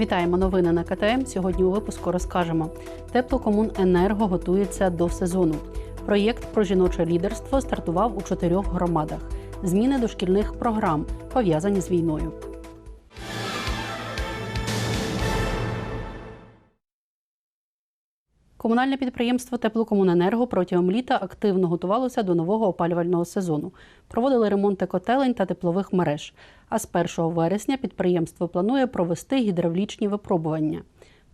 Вітаємо новини на КТМ. Сьогодні у випуску розкажемо. Теплокомуненерго готується до сезону. Проєкт про жіноче лідерство стартував у чотирьох громадах. Зміни до шкільних програм пов'язані з війною. Комунальне підприємство Теплокомуненерго протягом літа активно готувалося до нового опалювального сезону. Проводили ремонти котелень та теплових мереж. А з 1 вересня підприємство планує провести гідравлічні випробування.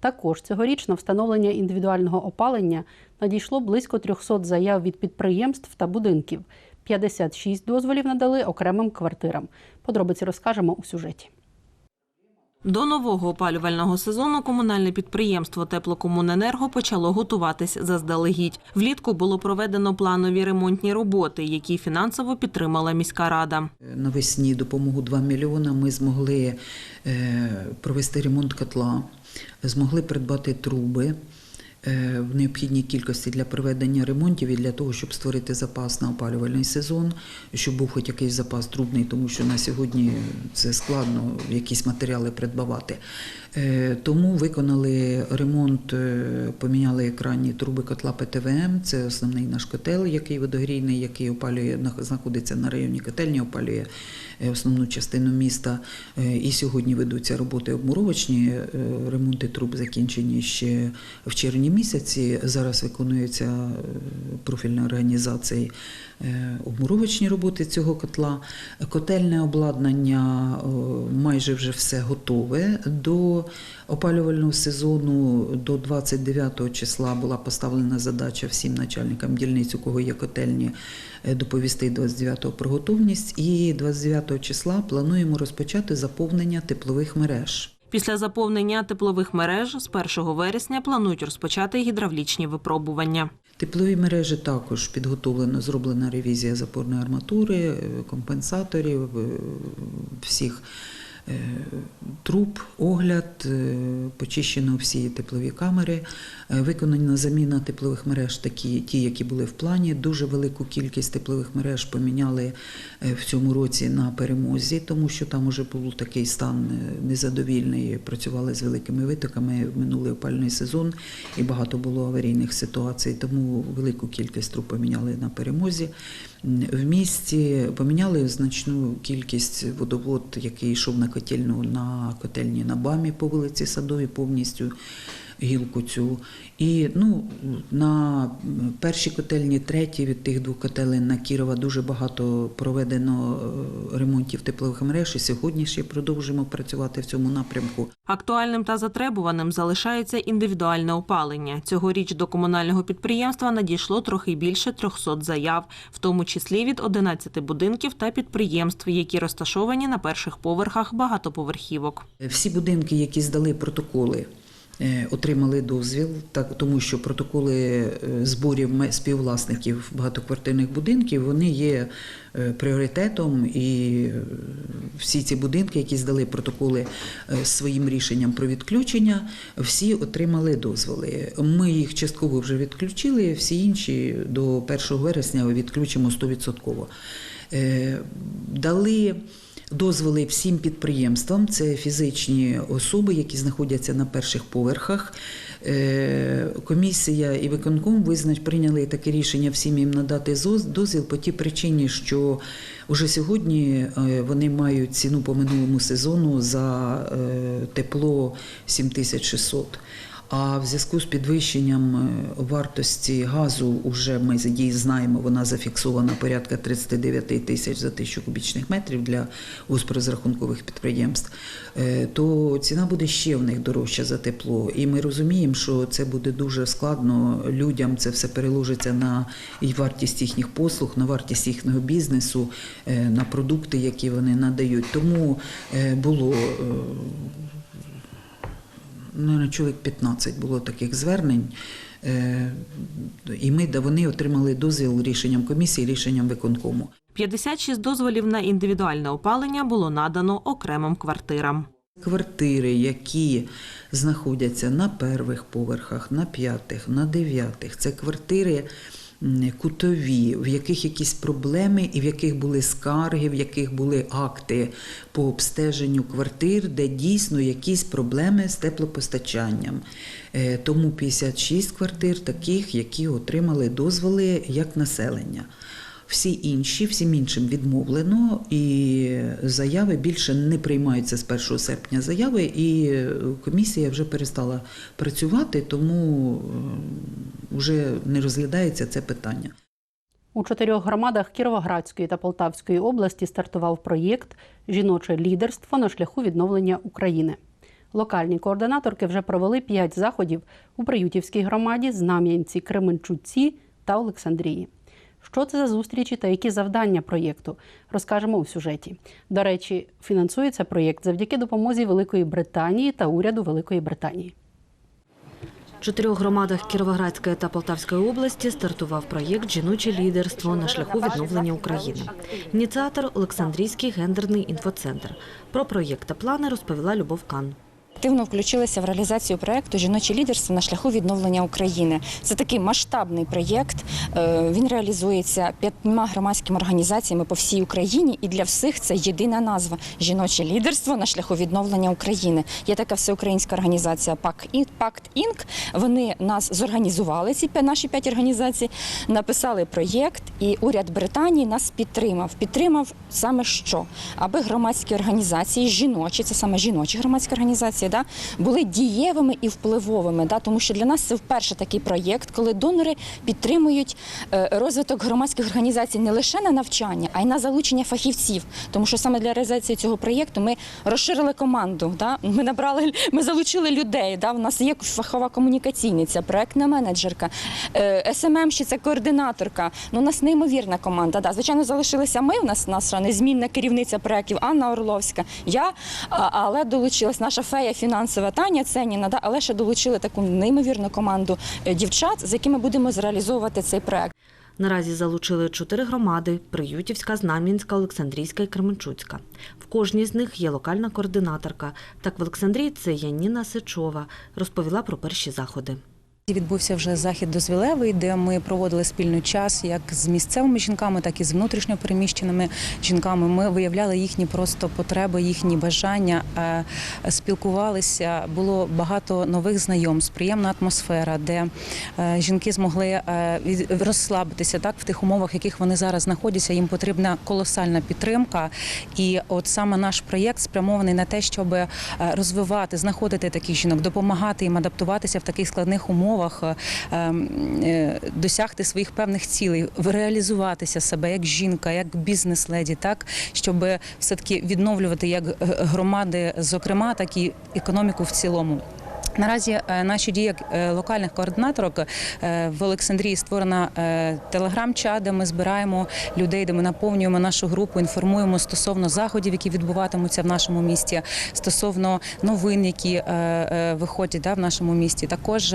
Також цьогоріч на встановлення індивідуального опалення надійшло близько 300 заяв від підприємств та будинків. 56 дозволів надали окремим квартирам. Подробиці розкажемо у сюжеті. До нового опалювального сезону комунальне підприємство Теплокомуненерго почало готуватись заздалегідь. Влітку було проведено планові ремонтні роботи, які фінансово підтримала міська рада. Навесні допомогу 2 мільйона ми змогли е, провести ремонт котла, змогли придбати труби в необхідній кількості для проведення ремонтів і для того, щоб створити запас на опалювальний сезон, щоб був хоч якийсь запас трубний, тому що на сьогодні це складно якісь матеріали придбавати. Е, Тому виконали ремонт, е, поміняли екранні труби котла ПТВМ. Це основний наш котел, який водогрійний, який опалює, нах- знаходиться на районі котельні, опалює е, основну частину міста. І сьогодні ведуться роботи обмуровочні. Ремонти труб закінчені ще в червні місяці. Зараз виконуються профільної організації обмуровочні роботи цього котла. Котельне обладнання майже вже все готове. До опалювального сезону до 29 числа була поставлена задача всім начальникам дільниць, у кого є котельні, е, доповісти 29-го про готовність. І 29 числа плануємо розпочати заповнення теплових мереж. Після заповнення теплових мереж з 1 вересня планують розпочати гідравлічні випробування. Теплові мережі також підготовлено, зроблена ревізія запорної арматури, е, компенсаторів, е, всіх е, труб, огляд, е, почищено всі теплові камери, е, виконана заміна теплових мереж, такі, ті, які були в плані. Дуже велику кількість теплових мереж поміняли в цьому році на перемозі, тому що там уже був такий стан незадовільний. Працювали з великими витоками в минулий опальний сезон, і багато було аварійних ситуацій. Тому велику кількість труб поміняли на перемозі. В місті поміняли значну кількість водовод, який йшов на котельну на котельні на БАМі по вулиці Садовій, повністю гілку цю. І ну, на першій котельні, третій від тих двох котелень на Кірова дуже багато проведено е, ремонтів теплових мереж. І сьогодні ще продовжуємо працювати в цьому напрямку. Актуальним та затребуваним залишається індивідуальне опалення. Цьогоріч до комунального підприємства надійшло трохи більше 300 заяв, в тому числі від 11 будинків та підприємств, які розташовані на перших поверхах багатоповерхівок. Всі будинки, які здали протоколи, отримали дозвіл, так тому що протоколи е, зборів співвласників багатоквартирних будинків вони є е, пріоритетом, і е, всі ці будинки, які здали протоколи е, своїм рішенням про відключення, всі отримали дозволи. Ми їх частково вже відключили, всі інші до 1 вересня відключимо 100%. Е, Дали дозволи всім підприємствам, це фізичні особи, які знаходяться на перших поверхах. Е, Комісія і виконком визнач прийняли таке рішення всім їм надати дозвіл по тій причині, що вже сьогодні е, вони мають ціну по минулому сезону за е, тепло 7600. А в зв'язку з підвищенням е, вартості газу, уже ми її знаємо, вона зафіксована порядка 39 тисяч за тисячу кубічних метрів для госпрозрахункових підприємств, е, то ціна буде ще в них дорожча за тепло. І ми розуміємо, що це буде дуже складно людям. Це все переложиться на вартість їхніх послуг, на вартість їхнього бізнесу, е, на продукти, які вони надають. Тому було. Е, Наверно, чоловік 15 було таких звернень. Е, І ми, да, вони отримали дозвіл рішенням комісії, рішенням виконкому. 56 дозволів на індивідуальне опалення було надано окремим квартирам. Квартири, які знаходяться на перших поверхах, на п'ятих, на дев'ятих, це квартири, кутові, в яких якісь проблеми і в яких були скарги, в яких були акти по обстеженню квартир, де дійсно якісь проблеми з теплопостачанням. Е, Тому 56 квартир таких, які отримали дозволи як населення. Всі інші, всім іншим відмовлено, і заяви більше не приймаються з 1 серпня заяви, і е, комісія вже перестала працювати, тому вже не розглядається це питання. У чотирьох громадах Кіровоградської та Полтавської області стартував проєкт Жіноче лідерство на шляху відновлення України. Локальні координаторки вже провели п'ять заходів у Приютівській громаді, Знам'янці, Кременчуці та Олександрії. Що це за зустрічі та які завдання проєкту, розкажемо у сюжеті. До речі, фінансується проєкт завдяки допомозі Великої Британії та уряду Великої Британії. В чотирьох громадах Кіровоградської та Полтавської області стартував проєкт Жіноче лідерство на шляху відновлення України. Ініціатор Олександрійський гендерний інфоцентр. Про проєкт та плани розповіла Любов Кан. Активно включилися в реалізацію проєкту Жіноче лідерство на шляху відновлення України. Це такий масштабний проєкт. Е, Він реалізується п'ятьма громадськими організаціями по всій Україні, і для всіх це єдина назва Жіноче лідерство на шляху відновлення України. Є така всеукраїнська організація ПАК І- Пакт Інк. Вони нас зорганізували. Ці наші п'ять організацій написали проєкт, і уряд Британії нас підтримав. Підтримав саме що, аби громадські організації, жіночі, це саме жіночі громадські організації, да, були дієвими і впливовими. Да, тому що для нас це вперше такий проєкт, коли донори підтримують е, розвиток громадських організацій не лише на навчання, а й на залучення фахівців. Тому що саме для реалізації цього проєкту ми розширили команду. Да, ми набрали, ми залучили людей. Да, у нас є фахова комунікаційниця, проектна менеджерка, е, СММщиця, координаторка. Ну, у нас неймовірна команда. Да. Звичайно, залишилися ми. У нас наша незмінна керівниця проєктів Анна Орловська. Я, але долучилась наша фея фінансова Таня Ценіна, да, але ще долучили таку неймовірну команду е, дівчат, з якими будемо зреалізовувати цей проект. Наразі залучили чотири громади: Приютівська, Знам'янська, Олександрійська і Кременчуцька. В кожній з них є локальна координаторка. Так в Олександрії це Яніна Сичова розповіла про перші заходи. Відбувся вже захід дозвілевий, де ми проводили спільний час як з місцевими жінками, так і з внутрішньо переміщеними жінками. Ми виявляли їхні просто потреби, їхні бажання, е, спілкувалися. Було багато нових знайомств, приємна атмосфера, де е, жінки змогли е, розслабитися так в тих умовах, в яких вони зараз знаходяться. Їм потрібна колосальна підтримка. І от саме наш проєкт спрямований на те, щоб розвивати, знаходити таких жінок, допомагати їм адаптуватися в таких складних умовах, е, е, досягти своїх певних цілей, реалізуватися себе як жінка, як бізнес-леді, так щоб все таки відновлювати як е, громади, зокрема, так і економіку в цілому. Наразі е, наші дії як е, локальних координаторок е, в Олександрії створена телеграм-чат, де ми збираємо людей, де ми наповнюємо нашу групу, інформуємо стосовно заходів, які відбуватимуться в нашому місті, стосовно новин, які виходять да, в нашому місті. Також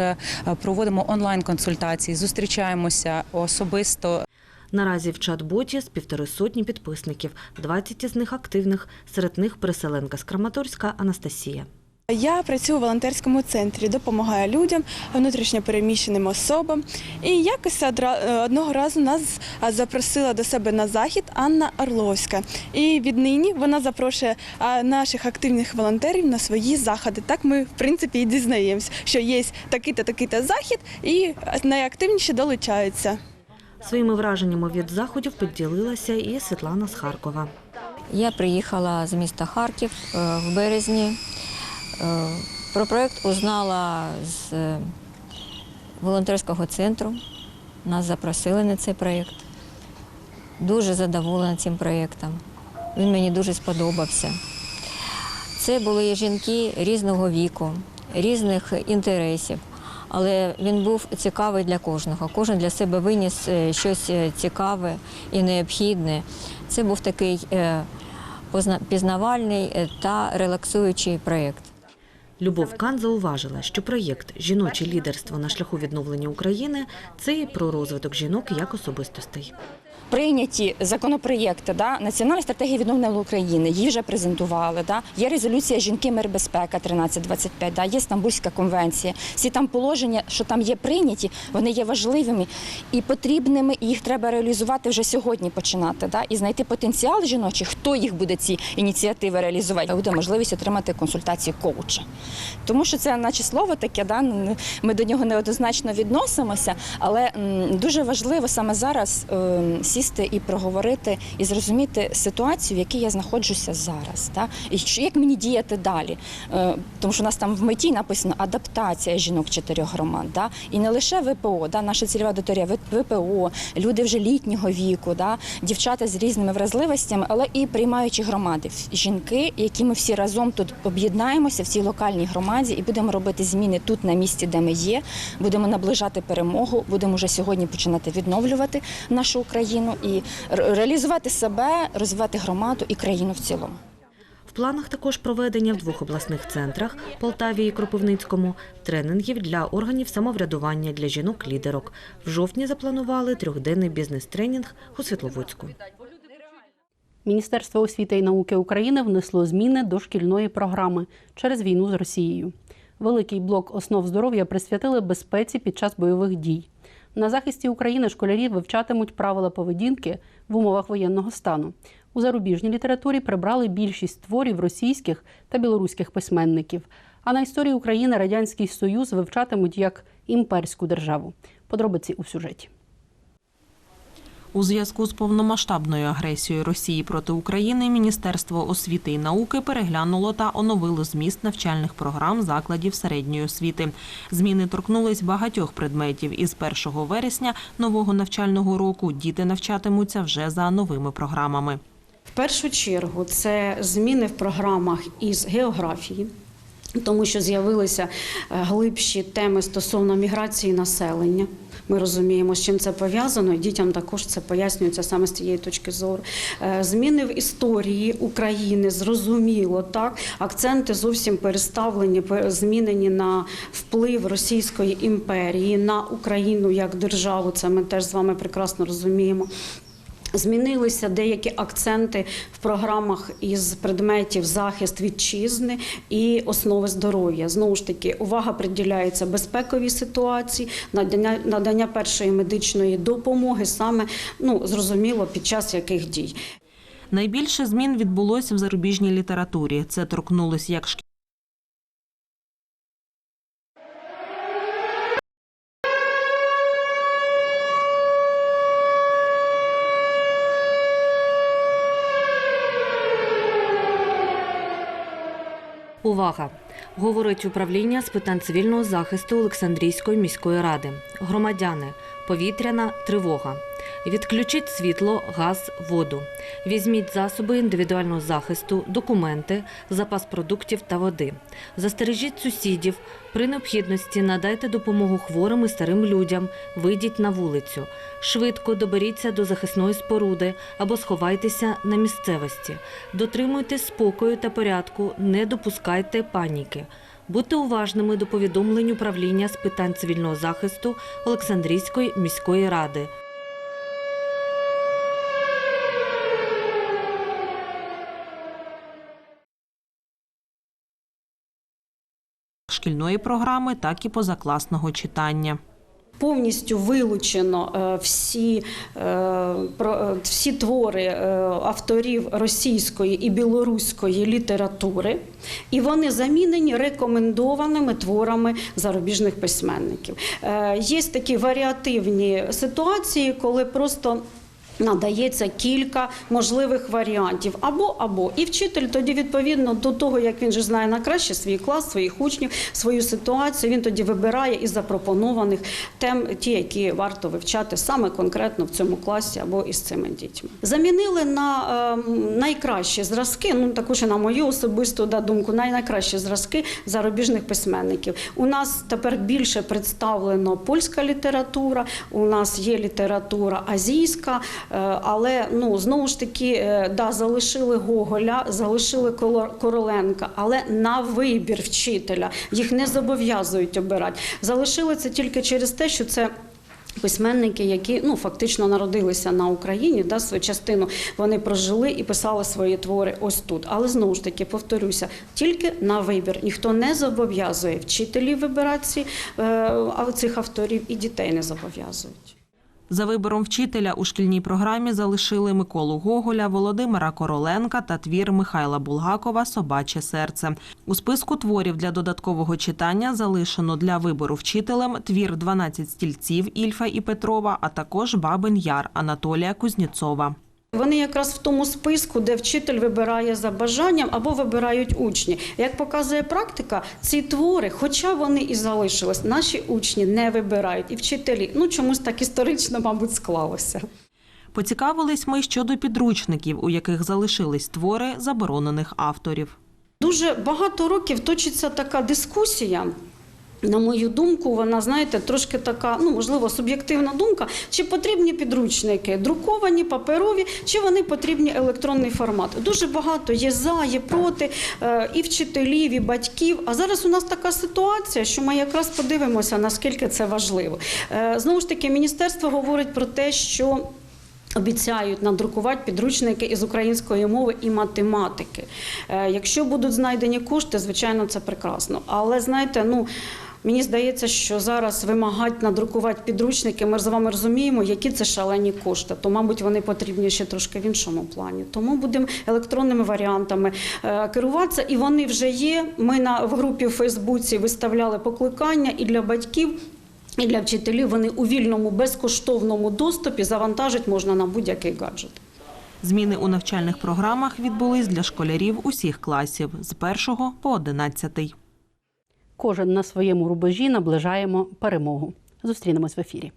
проводимо онлайн-консультації, зустрічаємося особисто. Наразі в чат-боті з півтори сотні підписників, 20 із них активних, серед них переселенка з Краматорська Анастасія. Я працюю у волонтерському центрі, допомагаю людям, внутрішньо переміщеним особам. І якось е, одного разу нас запросила до себе на захід Анна Орловська. І віднині вона запрошує наших активних волонтерів на свої заходи. Так ми, в принципі, і дізнаємось, що є такий-то такий-то захід, і найактивніші долучаються. Своїми враженнями від заходів поділилася і Світлана з Харкова. Я приїхала з міста Харків е, в березні. Е, Про проєкт узнала з е, волонтерського центру. Нас запросили на цей проєкт. Дуже задоволена цим проєктом. Він мені дуже сподобався. Це були жінки різного віку, різних інтересів. Але він був цікавий для кожного. Кожен для себе виніс е, щось цікаве і необхідне. Це був такий пізнавальний та релаксуючий проєкт. Любов Кан зауважила, що проєкт Жіноче лідерство на шляху відновлення України це і про розвиток жінок як особистостей. Прийняті законопроєкти, да, Національна стратегія відновлення України, її вже презентували. Да, є резолюція жінки мир безпека 1325, да, є Стамбульська конвенція. Всі там положення, що там є прийняті, вони є важливими і потрібними, і їх треба реалізувати вже сьогодні починати. Да, і знайти потенціал жіночий, хто їх буде ці ініціативи реалізувати. Буде можливість отримати консультацію коуча. Тому що це, наче слово таке, да, ми до нього неоднозначно відносимося, але дуже важливо саме зараз е, сісти і проговорити і зрозуміти ситуацію, в якій я знаходжуся зараз. Да? І як мені діяти далі. Е, тому що у нас там в меті написано адаптація жінок чотирьох громад. Да? І не лише ВПО, да? наша цільова аудиторія ВПО, люди вже літнього віку, да? дівчата з різними вразливостями, але і приймаючі громади. Жінки, які ми всі разом тут об'єднаємося в цій локальній громаді і будемо робити зміни тут на місці, де ми є. Будемо наближати перемогу, будемо вже сьогодні починати відновлювати нашу Україну і реалізувати себе, розвивати громаду і країну в цілому. В планах також проведення в двох обласних центрах Полтаві і Кропивницькому тренінгів для органів самоврядування для жінок-лідерок. В жовтні запланували трьохденний бізнес-тренінг у Світловодську. Міністерство освіти і науки України внесло зміни до шкільної програми через війну з Росією. Великий блок основ здоров'я присвятили безпеці під час бойових дій. На захисті України школярі вивчатимуть правила поведінки в умовах воєнного стану. У зарубіжній літературі прибрали більшість творів російських та білоруських письменників. А на історії України Радянський Союз вивчатимуть як імперську державу. Подробиці у сюжеті. У зв'язку з повномасштабною агресією Росії проти України Міністерство освіти і науки переглянуло та оновило зміст навчальних програм закладів середньої освіти. Зміни торкнулись багатьох предметів. Із 1 вересня нового навчального року діти навчатимуться вже за новими програмами. В першу чергу це зміни в програмах із географії. Тому що з'явилися е, глибші теми стосовно міграції населення. Ми розуміємо, з чим це пов'язано, і дітям також це пояснюється саме з цієї точки зору. Е, Зміни в історії України зрозуміло, так акценти зовсім переставлені, пе- змінені на вплив Російської імперії на Україну як державу. Це ми теж з вами прекрасно розуміємо. Змінилися деякі акценти в програмах із предметів захист вітчизни і основи здоров'я. Знову ж таки, увага приділяється безпековій ситуації, надання, надання першої медичної допомоги, саме ну зрозуміло під час яких дій. Найбільше змін відбулося в зарубіжній літературі. Це торкнулось як шкіл. Увага! Говорить управління з питань цивільного захисту Олександрійської міської ради. Громадяни, повітряна тривога. Відключіть світло, газ, воду. Візьміть засоби індивідуального захисту, документи, запас продуктів та води. Застережіть сусідів. При необхідності надайте допомогу хворим і старим людям. Вийдіть на вулицю. Швидко доберіться до захисної споруди або сховайтеся на місцевості. Дотримуйтесь спокою та порядку, не допускайте паніки. Будьте уважними до повідомлень управління з питань цивільного захисту Олександрійської міської ради. Шкільної програми, так і позакласного читання. Повністю вилучено е, всі, е, е, всі твори авторів російської і білоруської літератури, і вони замінені рекомендованими творами зарубіжних письменників. Є такі варіативні ситуації, коли просто Надається кілька можливих варіантів або або і вчитель тоді відповідно до того, як він же знає на краще свій клас, своїх учнів, свою ситуацію. Він тоді вибирає із запропонованих тем, ті, які варто вивчати саме конкретно в цьому класі або із цими дітьми. Замінили на ем, найкращі зразки. Ну також і на мою особисту да, думку, най- найкращі зразки зарубіжних письменників. У нас тепер більше представлено польська література. У нас є література азійська. Е, Але ну знову ж таки, е, да, залишили Гоголя, залишили Короленка, але на вибір вчителя їх не зобов'язують обирати. Залишили це тільки через те, що це. Письменники, які ну фактично народилися на Україні, да, свою частину вони прожили і писали свої твори ось тут. Але знову ж таки повторюся, тільки на вибір. Ніхто не зобов'язує вчителів вибирати е, цих авторів, і дітей не зобов'язують. За вибором вчителя у шкільній програмі залишили Миколу Гоголя, Володимира Короленка та твір Михайла Булгакова Собаче серце. У списку творів для додаткового читання залишено для вибору вчителем твір «12 стільців Ільфа і Петрова, а також Бабин Яр Анатолія Кузнєцова. Вони якраз в тому списку, де вчитель вибирає за бажанням або вибирають учні. Як показує практика, ці твори, хоча вони і залишились, наші учні не вибирають і вчителі. Ну чомусь так історично, мабуть, склалося. Поцікавились ми щодо підручників, у яких залишились твори заборонених авторів. Дуже багато років точиться така дискусія. На мою думку, вона, знаєте, трошки така, ну можливо, суб'єктивна думка, чи потрібні підручники друковані, паперові, чи вони потрібні електронний формат. Дуже багато є за, є проти е, і вчителів, і батьків. А зараз у нас така ситуація, що ми якраз подивимося, наскільки це важливо. Е, Знову ж таки, міністерство говорить про те, що Обіцяють надрукувати підручники із української мови і математики. Е, Якщо будуть знайдені кошти, звичайно, це прекрасно. Але знаєте, ну. Мені здається, що зараз вимагати надрукувати підручники, ми з вами розуміємо, які це шалені кошти. То, мабуть, вони потрібні ще трошки в іншому плані. Тому будемо електронними варіантами е, керуватися, і вони вже є. Ми на в групі в Фейсбуці виставляли покликання і для батьків. І для вчителів вони у вільному безкоштовному доступі завантажити можна на будь-який гаджет. Зміни у навчальних програмах відбулись для школярів усіх класів з 1 по 11. Кожен на своєму рубежі наближаємо перемогу. Зустрінемось в ефірі.